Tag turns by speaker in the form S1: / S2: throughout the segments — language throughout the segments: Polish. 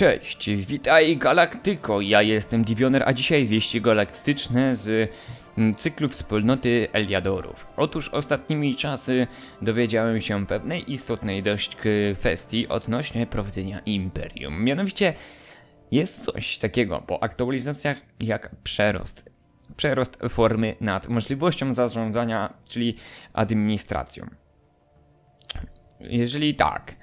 S1: Cześć, witaj Galaktyko, ja jestem Divioner, a dzisiaj wieści galaktyczne z mm, cyklu wspólnoty Eliadorów. Otóż ostatnimi czasy dowiedziałem się pewnej istotnej dość kwestii odnośnie prowadzenia Imperium. Mianowicie jest coś takiego po aktualizacjach jak przerost. Przerost formy nad możliwością zarządzania, czyli administracją. Jeżeli tak, yy,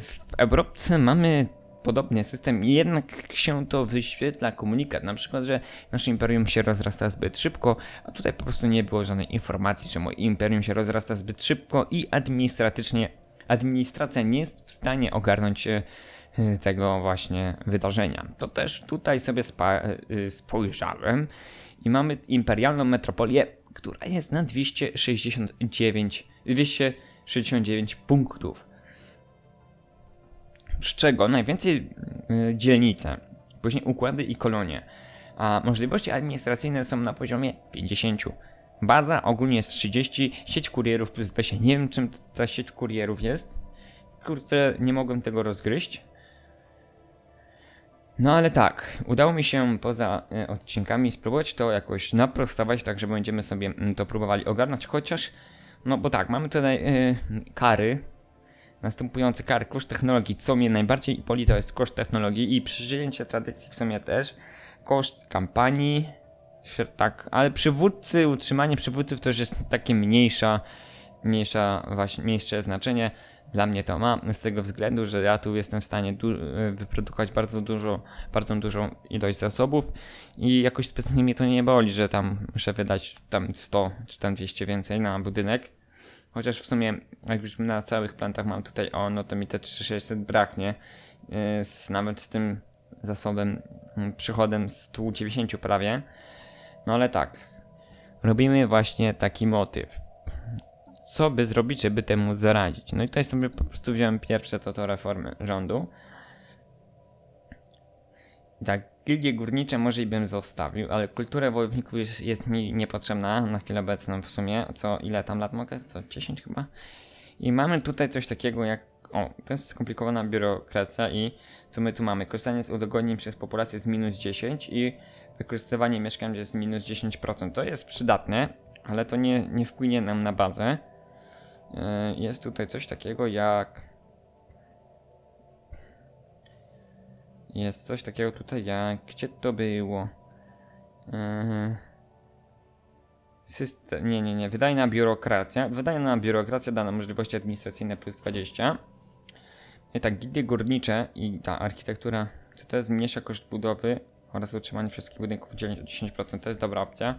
S1: w Europce mamy podobny system, jednak się to wyświetla komunikat, na przykład, że nasze imperium się rozrasta zbyt szybko, a tutaj po prostu nie było żadnej informacji, że moje imperium się rozrasta zbyt szybko i administratycznie administracja nie jest w stanie ogarnąć y, tego właśnie wydarzenia. To też tutaj sobie y, spojrzałem i mamy imperialną metropolię, która jest na 269, 269 punktów. Z czego najwięcej y, dzielnice, później układy i kolonie, a możliwości administracyjne są na poziomie 50. Baza ogólnie jest 30, sieć kurierów plus 20. Nie wiem czym ta sieć kurierów jest. Kurczę, nie mogłem tego rozgryźć. No ale tak, udało mi się poza e, odcinkami spróbować to jakoś naprostować, tak że będziemy sobie mm, to próbowali ogarnąć, chociaż, no bo tak, mamy tutaj e, kary, następujące kary, koszt technologii, co mnie najbardziej boli to jest koszt technologii i przyjęcie tradycji w sumie też, koszt kampanii, tak, ale przywódcy, utrzymanie przywódców to już jest takie mniejsza, mniejsza właśnie, mniejsze znaczenie. Dla mnie to ma, z tego względu, że ja tu jestem w stanie e, wyprodukować bardzo dużo, bardzo dużą ilość zasobów i jakoś specjalnie mnie to nie boli, że tam muszę wydać tam 100 czy tam 200 więcej na budynek. Chociaż w sumie, jak już na całych plantach mam tutaj o, no to mi te 3600 braknie. Yy, z, nawet z tym zasobem, mm, przychodem 190 prawie. No ale tak, robimy właśnie taki motyw. Co by zrobić, żeby temu zaradzić? No i tutaj sobie po prostu wziąłem pierwsze to to reformy rządu. Tak, gildie górnicze może i bym zostawił, ale kultura wojowników jest, mi niepotrzebna na chwilę obecną w sumie. Co, ile tam lat mogę? Co, 10 chyba? I mamy tutaj coś takiego jak, o, to jest skomplikowana biurokracja i co my tu mamy? Korzystanie z udogodnień przez populację jest minus 10 i wykorzystywanie mieszkań jest minus 10%. To jest przydatne, ale to nie, nie wpłynie nam na bazę. Yy, Jest tutaj coś takiego jak Jest coś takiego tutaj jak. Gdzie to było? Yy... System. Nie, nie, nie. Wydajna biurokracja. Wydajna biurokracja dana możliwości administracyjne plus 20. I tak, gildie górnicze i ta architektura. To, to zmniejsza koszt budowy oraz utrzymanie wszystkich budynków dzielnie o 10%. To jest dobra opcja.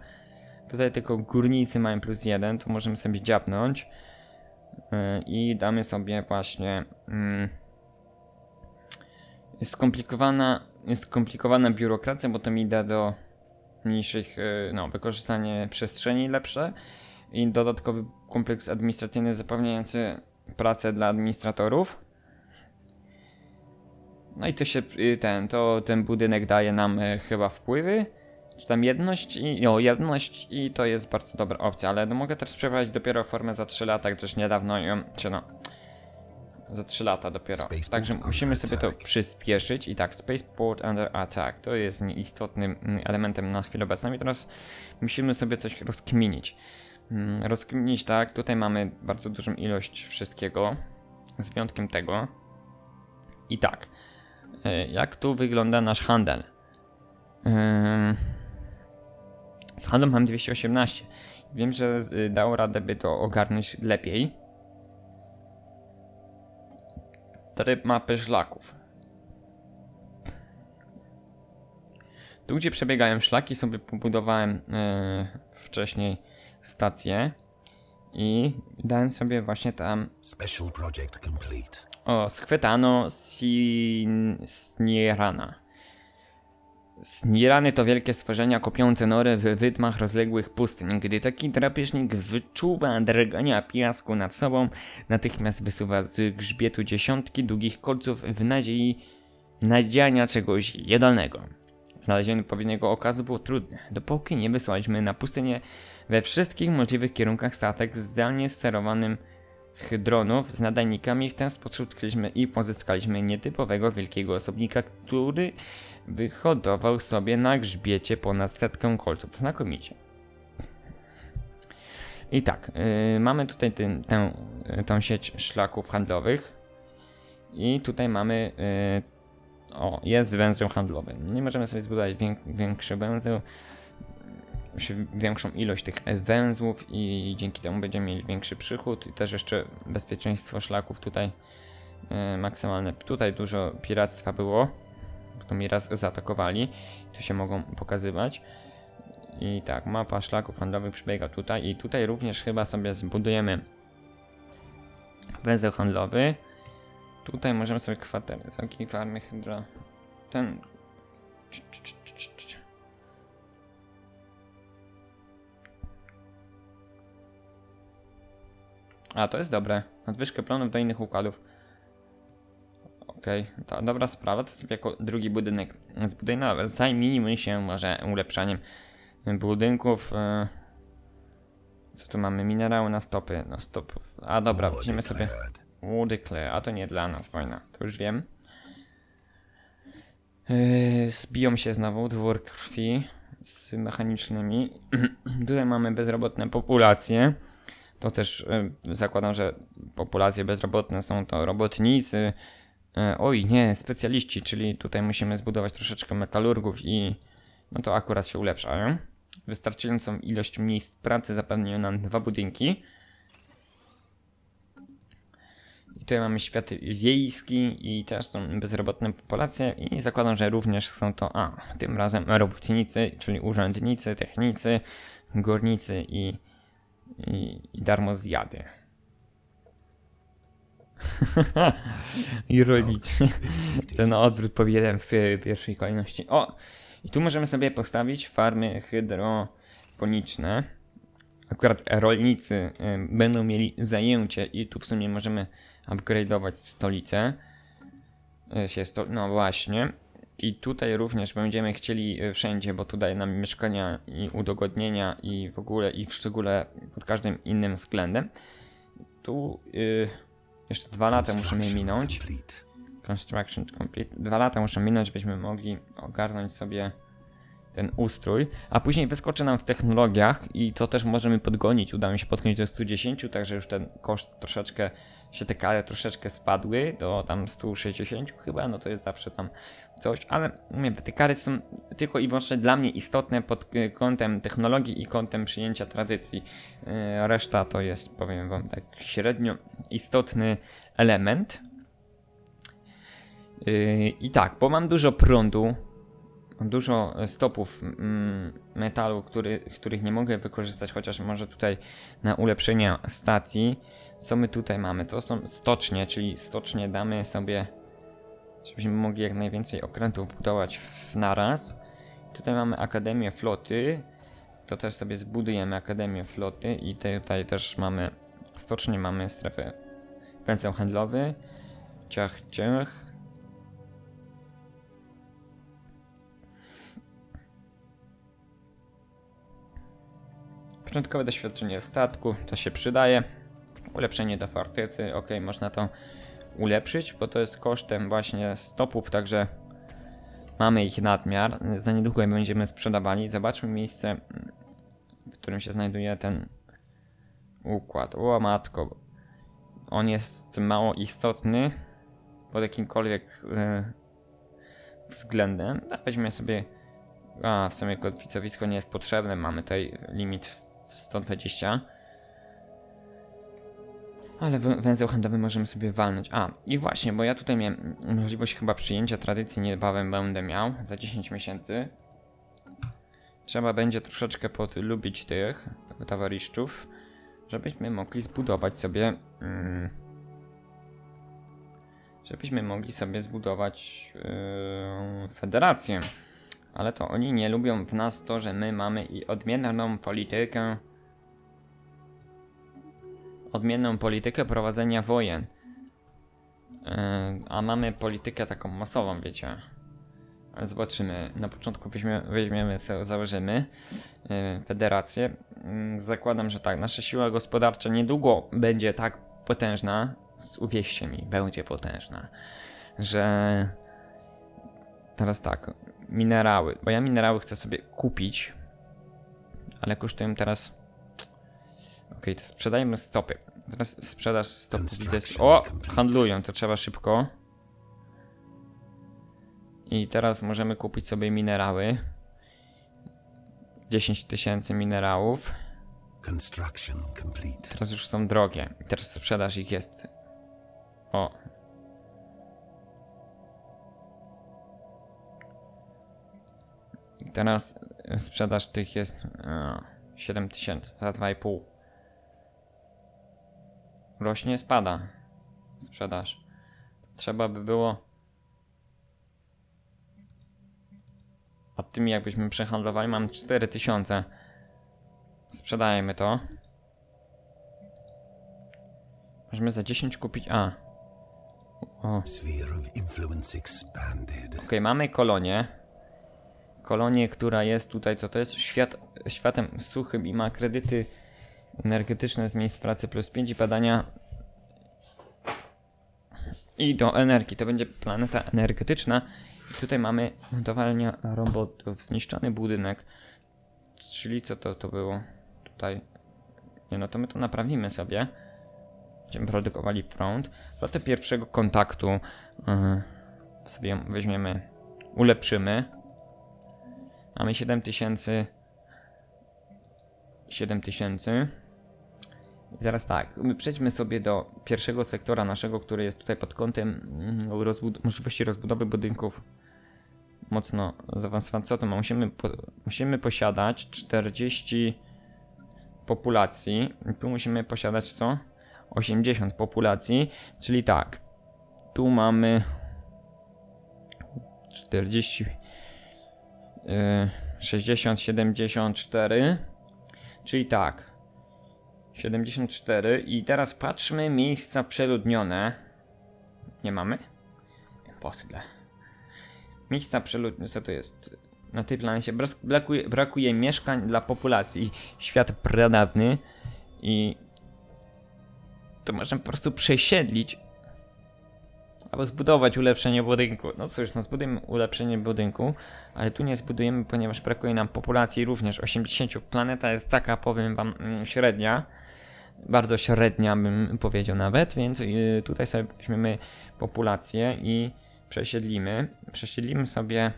S1: Tutaj tylko górnicy mają plus 1, to możemy sobie dziabnąć. Yy, I damy sobie właśnie. Mm, jest skomplikowana, jest skomplikowana biurokracja, bo to mi da do mniejszych, y, no, wykorzystanie przestrzeni lepsze i dodatkowy kompleks administracyjny zapewniający pracę dla administratorów. No i to się, y, ten, to ten budynek daje nam y, chyba wpływy, czy tam jedność i, o, jedność i to jest bardzo dobra opcja, ale no, mogę też przeprowadzić dopiero formę za 3 lata, gdyż niedawno ją, czy no, za 3 lata dopiero. Także musimy sobie to przyspieszyć. I tak, Spaceport Under Attack to jest istotnym mm, elementem na chwilę obecną. I teraz musimy sobie coś rozkminić. Mm, Rozkminić tak, tutaj mamy bardzo dużą ilość wszystkiego, z wyjątkiem tego. I tak, e, jak tu wygląda nasz handel? Z handlem mam 218. Wiem, że y, dało radę by to ogarnąć lepiej. Tryb mapy szlaków. Tu, gdzie przebiegają szlaki, sobie pobudowałem e, wcześniej stację i dałem sobie właśnie tam
S2: Special project complete.
S1: o schwytano Sin- Snierana. Snirany to wielkie stworzenia kopiące nory w wydmach rozległych pustyń. Gdy taki drapieżnik wyczuwa drgania piasku nad sobą, natychmiast wysuwa z grzbietu dziesiątki długich kolców w nadziei nadziania czegoś jadalnego. Znalezienie odpowiedniego okazu było trudne, dopóki nie wysłaliśmy na pustynię we wszystkich możliwych kierunkach statek zdalnie sterowanym hydronów z nadajnikami. W ten sposób odkryliśmy i pozyskaliśmy nietypowego wielkiego osobnika, który wyhodował sobie na grzbiecie ponad setkę kolców. Znakomicie. I tak, yy, mamy tutaj ten, tę, tą sieć szlaków handlowych. I tutaj mamy. Yy, o, jest węzeł handlowy. Nie możemy sobie zbudować wię, większy węzeł, większą ilość tych węzłów, i dzięki temu będziemy mieli większy przychód. I też jeszcze bezpieczeństwo szlaków tutaj yy, maksymalne. Tutaj dużo piractwa było, to mi raz zaatakowali. Tu się mogą pokazywać. I tak, mapa szlaków handlowych przebiega tutaj i tutaj również chyba sobie zbudujemy węzeł handlowy. Tutaj możemy sobie kwatery, takie farmy hydro... Ten... A, to jest dobre. Nadwyżkę plonów do innych układów. Okej, to dobra sprawa, to sobie jako drugi budynek zbuduję. No, zajmijmy się może ulepszaniem budynków. e, Co tu mamy? Minerały na stopy. No stopów. A dobra, weźmiemy sobie. Woodclay, a to nie dla nas wojna, to już wiem. Yy, zbiją się znowu dwór krwi z mechanicznymi. Tutaj mamy bezrobotne populacje. To też yy, zakładam, że populacje bezrobotne są to robotnicy. Yy, oj, nie, specjaliści, czyli tutaj musimy zbudować troszeczkę metalurgów i no to akurat się ulepszają. Wystarczającą ilość miejsc pracy zapewniają nam dwa budynki. I tutaj mamy świat wiejski i też są bezrobotne populacje i zakładam, że również są to, a, tym razem robotnicy, czyli urzędnicy, technicy, górnicy i, i, i darmozjady. I rolnicy. Ten odwrót powinienem w pierwszej kolejności. O! I tu możemy sobie postawić farmy hydroponiczne. Akurat rolnicy będą mieli zajęcie i tu w sumie możemy upgrade'ować stolicę. Y, Się sto... No właśnie. I tutaj również będziemy chcieli y, wszędzie, bo tu daje nam mieszkania i udogodnienia i w ogóle i w szczególe pod każdym innym względem. Tu y, jeszcze dwa lata musimy minąć. Construction complete. Dwa lata muszą minąć, byśmy mogli ogarnąć sobie ten ustrój, a później wyskoczy nam w technologiach i to też możemy podgonić. Uda mi się podgonić do 110, także już ten koszt troszeczkę się te kary troszeczkę spadły do tam 160 chyba, no to jest zawsze tam coś, ale mówię, te kary są tylko i wyłącznie dla mnie istotne pod y, kątem technologii i kątem przyjęcia tradycji. Y, Reszta to jest, powiem wam tak, średnio istotny element. Yy, I tak, bo mam dużo prądu, dużo stopów mm, metalu, który, których nie mogę wykorzystać, chociaż może tutaj na ulepszenie stacji. Co my tutaj mamy? To są stocznie, czyli stocznie damy sobie, żebyśmy mogli jak najwięcej okrętów budować w naraz. Tutaj mamy Akademię Floty, to też sobie zbudujemy Akademię Floty i tutaj też mamy stocznie, mamy strefę węzeł handlowy, ciach, ciach. Początkowe doświadczenie statku, to się przydaje. Ulepszenie do fortecy, ok, można to ulepszyć, bo to jest kosztem właśnie stopów, także mamy ich nadmiar. Za niedługo je będziemy sprzedawali. Zobaczmy miejsce, w którym się znajduje ten układ. O matko, on jest mało istotny pod jakimkolwiek e, względem. Weźmy sobie. A, w sumie kotwicowisko nie jest potrzebne. Mamy tutaj limit 120. Ale wę- węzeł handlowy możemy sobie walnąć. A, i właśnie, bo ja tutaj miałem możliwość chyba przyjęcia tradycji niebawem będę miał za 10 miesięcy. Trzeba będzie troszeczkę podlubić tych towarzyszów, żebyśmy mogli zbudować sobie. Mm, żebyśmy mogli sobie zbudować yy, federację. Ale to oni nie lubią w nas to, że my mamy i odmienną politykę. Odmienną politykę prowadzenia wojen. Yy, a mamy politykę taką masową, wiecie. Ale zobaczymy. Na początku weźmie, weźmiemy, założymy yy, federację. Yy, zakładam, że tak, nasza siła gospodarcza niedługo będzie tak potężna, uwierzcie mi, będzie potężna, że teraz tak, minerały, bo ja minerały chcę sobie kupić, ale kosztują teraz, okej, to sprzedajmy stopy. Teraz sprzedaż stopy widzę, o, handlują, to trzeba szybko. I teraz możemy kupić sobie minerały. 10 tysięcy minerałów.
S2: Construction complete.
S1: Teraz już są drogie. Teraz sprzedaż ich jest. O. Teraz sprzedaż tych jest e, 7 tysięcy za 2,5. Rośnie, spada. Sprzedaż. Trzeba by było. A tymi jakbyśmy przehandlowali, mam 4000. Sprzedajemy to. Możemy za 10 kupić. A. O. Okej,
S2: expanded.
S1: mamy kolonię. Kolonię, która jest tutaj, co to jest? Świat, światem suchym i ma kredyty energetyczne z miejsc pracy plus 5 i badania. I do energii. To będzie planeta energetyczna. I tutaj mamy montowania robotów. Zniszczony budynek. Czyli co to, to było? Tutaj. Nie no, to my to naprawimy sobie. Będziemy produkowali prąd. Datę pierwszego kontaktu yy, sobie weźmiemy, ulepszymy. Mamy 7000. 7000. I zaraz tak, my przejdźmy sobie do pierwszego sektora naszego, który jest tutaj pod kątem mm, rozbud- możliwości rozbudowy budynków mocno zaawansowany. Co to ma? Musimy, po, musimy posiadać 40 populacji. Tu musimy posiadać co? 80 populacji, czyli tak. Tu mamy 40, yy, 60, 74, czyli tak. 74 i teraz patrzmy miejsca przeludnione. Nie mamy? Impossible. Miejsca przeludnione, co to jest? Na tej planecie brak- brakuje, brakuje mieszkań dla populacji. Świat pradawny i to możemy po prostu przesiedlić albo zbudować ulepszenie budynku. No cóż, no zbudujemy ulepszenie budynku, ale tu nie zbudujemy, ponieważ brakuje nam populacji również 80. Planeta jest taka, powiem wam, mm, średnia. Bardzo średnia bym powiedział nawet, więc yy, tutaj sobie weźmiemy populację i przesiedlimy. Przesiedlimy sobie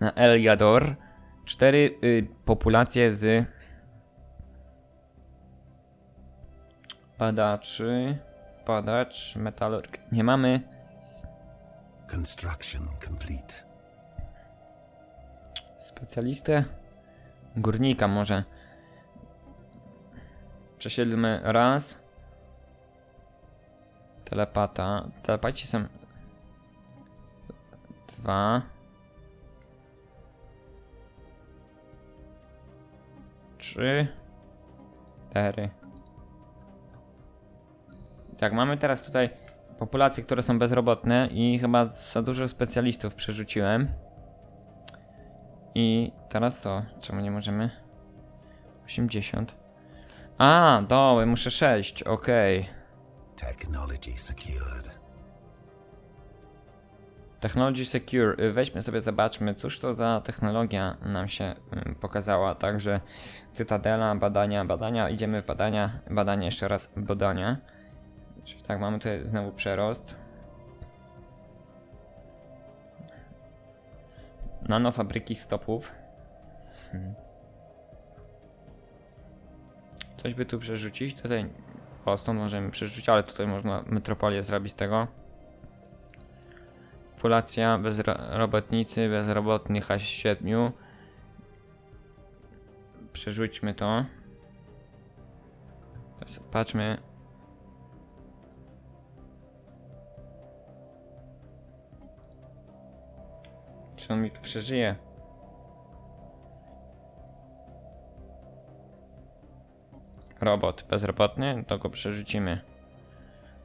S1: na Eliador cztery y, populacje z badaczy, badacz, metalurg. Nie mamy
S2: Construction complete.
S1: specjalistę górnika może. Przesiedlmy raz. Telepata. Telepaci są dwa. Trzy. Cztery. Tak, mamy teraz tutaj populacje, które są bezrobotne i chyba za dużo specjalistów przerzuciłem. I teraz co? Czemu nie możemy? 80. A, doły, muszę 6, okej.
S2: Technology secured.
S1: Technology Secure. Y, Weźmy sobie, zobaczmy, cóż to za technologia nam się ym, pokazała. Także Cytadela, badania, badania, idziemy w badania, badania, jeszcze raz badania. Czyli tak, mamy tutaj znowu przerost. Nanofabryki stopów. Hmm. Coś by tu przerzucić? Tutaj stąd możemy przerzucić, ale tutaj można metropolię zrobić z tego. Populacja bezrobotnicy, bezrobotnych aż 7. Przerzućmy to. Patrzmy. Czy on mi tu przeżyje? Robot bezrobotny, to go przerzucimy.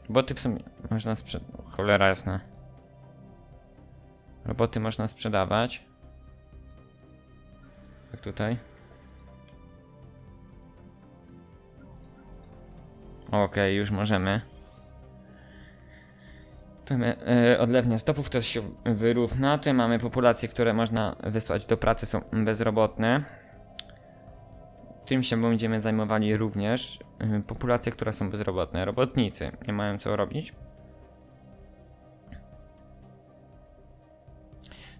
S1: Roboty w sumie można sprzedać. Cholera jasna. Roboty można sprzedawać. Jak tutaj. Okej, już możemy. Mamy e, odlewnia stopów, to się wyrówna. Tutaj mamy populacje, które można wysłać do pracy, są bezrobotne. Tym się będziemy zajmowali również. E, populacje, które są bezrobotne. Robotnicy nie mają co robić.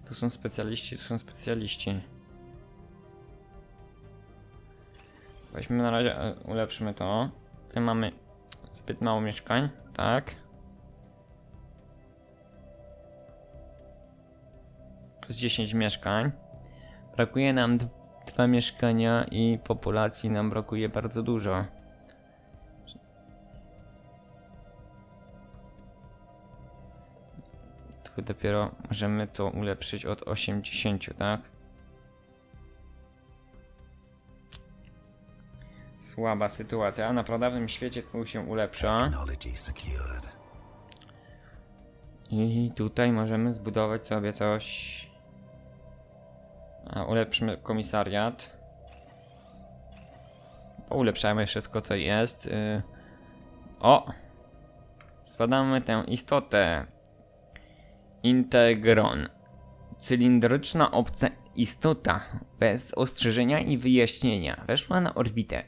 S1: Tu są specjaliści, tu są specjaliści. Weźmy na razie, e, ulepszymy to. Tutaj mamy zbyt mało mieszkań, tak. Plus 10 mieszkań. Brakuje nam dwa mieszkania i populacji nam brakuje bardzo dużo. Tu dopiero możemy to ulepszyć od 80, tak? Słaba sytuacja. Na prawdawnym świecie tu się ulepsza. I tutaj możemy zbudować sobie coś. A, ulepszymy komisariat. Ulepszamy wszystko co jest. Y... O! Zbadamy tę istotę. Integron. Cylindryczna obca istota bez ostrzeżenia i wyjaśnienia weszła na orbitę.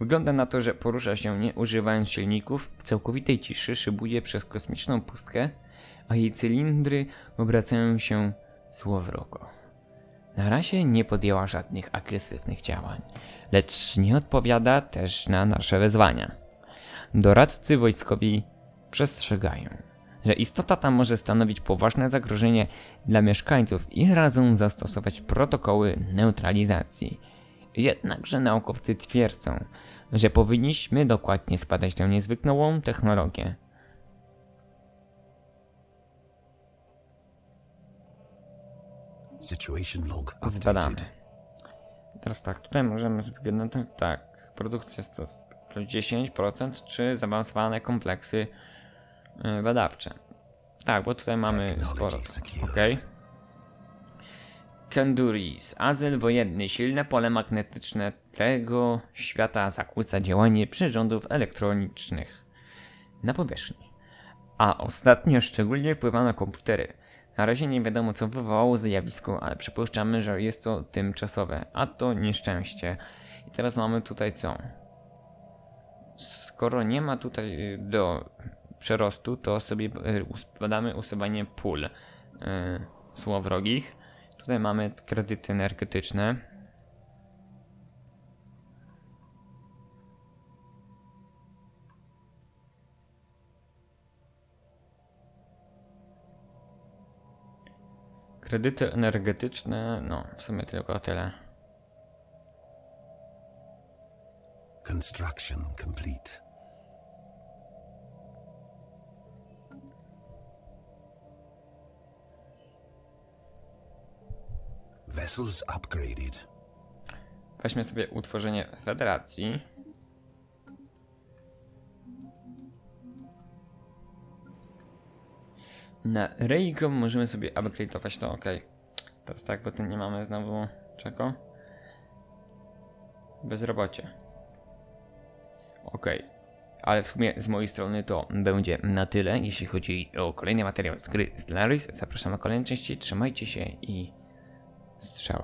S1: Wygląda na to, że porusza się nie używając silników, w całkowitej ciszy szybuje przez kosmiczną pustkę, a jej cylindry obracają się złowrogo. Na razie nie podjęła żadnych agresywnych działań, lecz nie odpowiada też na nasze wezwania. Doradcy wojskowi przestrzegają, że istota ta może stanowić poważne zagrożenie dla mieszkańców i radzą zastosować protokoły neutralizacji. Jednakże naukowcy twierdzą, że powinniśmy dokładnie zbadać tę niezwykłą technologię.
S2: Situation log
S1: Zbadamy. Teraz tak, tutaj możemy sobie no to, tak, produkcja 100 plus 10% czy zaawansowane kompleksy y, badawcze. Tak, bo tutaj mamy sporo. Ok. Kenduris, azyl wojenny, silne pole magnetyczne tego świata zakłóca działanie przyrządów elektronicznych na powierzchni. A ostatnio szczególnie wpływa na komputery. Na razie nie wiadomo co wywołało zjawisko, ale przypuszczamy, że jest to tymczasowe, a to nieszczęście. I teraz mamy tutaj co? Skoro nie ma tutaj y, do przerostu, to sobie y, badamy usuwanie pól y, złowrogich. Tutaj mamy kredyty energetyczne. Kredyty energetyczne, no w sumie tylko tyle.
S2: Construction complete. Vessels upgraded.
S1: Weźmy sobie utworzenie federacji. Na Rejkom możemy sobie upgrade'ować to, ok. Teraz tak, bo tu nie mamy znowu czego? Bezrobocie. Ok. Ale w sumie z mojej strony to będzie na tyle, jeśli chodzi o kolejny materiał z gry Stellaris. Zapraszam na kolejne części, trzymajcie się i strzała.